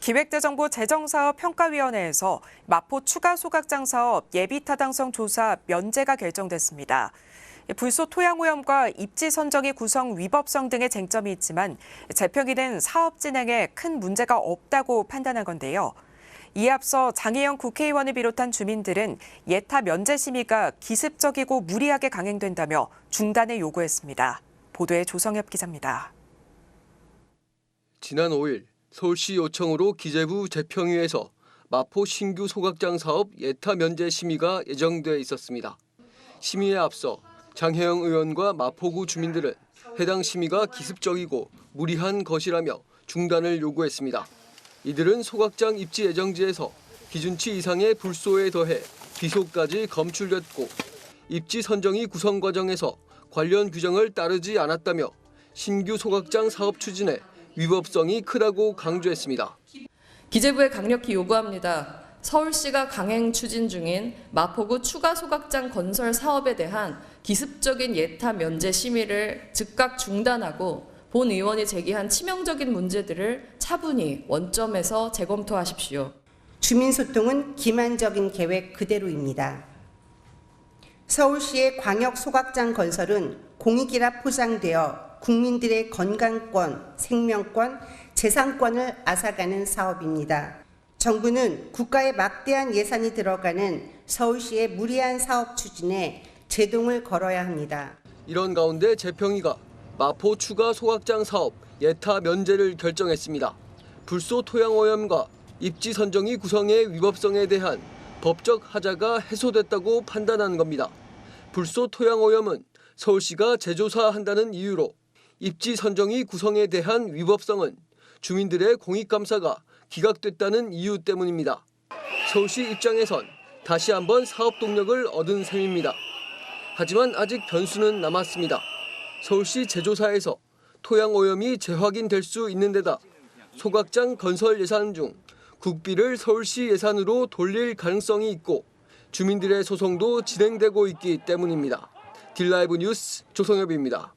기획재정부 재정사업평가위원회에서 마포 추가 소각장 사업 예비타당성 조사 면제가 결정됐습니다. 불소 토양 오염과 입지 선정의 구성 위법성 등의 쟁점이 있지만 재평이 된 사업 진행에 큰 문제가 없다고 판단한 건데요. 이에 앞서 장혜영 국회의원을 비롯한 주민들은 예타 면제 심의가 기습적이고 무리하게 강행된다며 중단을 요구했습니다. 보도에 조성엽 기자입니다. 지난 5일 서울시 요청으로 기재부 재평위에서 마포 신규 소각장 사업 예타 면제 심의가 예정돼 있었습니다. 심의에 앞서 장혜영 의원과 마포구 주민들은 해당 심의가 기습적이고 무리한 것이라며 중단을 요구했습니다. 이들은 소각장 입지 예정지에서 기준치 이상의 불소에 더해 비소까지 검출됐고 입지 선정이 구성 과정에서 관련 규정을 따르지 않았다며 신규 소각장 사업 추진에 위법성이 크다고 강조했습니다. 기재부에 강력히 요구합니다. 서울시가 강행 추진 중인 마포구 추가 소각장 건설 사업에 대한 기습적인 예타 면제 심의를 즉각 중단하고 본 의원이 제기한 치명적인 문제들을 차분히 원점에서 재검토하십시오. 주민소통은 기만적인 계획 그대로입니다. 서울시의 광역 소각장 건설은 공익이라 포장되어 국민들의 건강권, 생명권, 재산권을 앗아가는 사업입니다. 정부는 국가의 막대한 예산이 들어가는 서울시의 무리한 사업 추진에 제동을 걸어야 합니다. 이런 가운데 재평위가 마포 추가 소각장 사업 예타 면제를 결정했습니다. 불소 토양 오염과 입지 선정이 구성의 위법성에 대한 법적 하자가 해소됐다고 판단한 겁니다. 불소 토양 오염은 서울시가 재조사한다는 이유로 입지 선정이 구성에 대한 위법성은 주민들의 공익감사가 기각됐다는 이유 때문입니다. 서울시 입장에선 다시 한번 사업 동력을 얻은 셈입니다. 하지만 아직 변수는 남았습니다. 서울시 제조사에서 토양 오염이 재확인될 수 있는 데다 소각장 건설 예산 중 국비를 서울시 예산으로 돌릴 가능성이 있고 주민들의 소송도 진행되고 있기 때문입니다. 딜라이브 뉴스 조성엽입니다.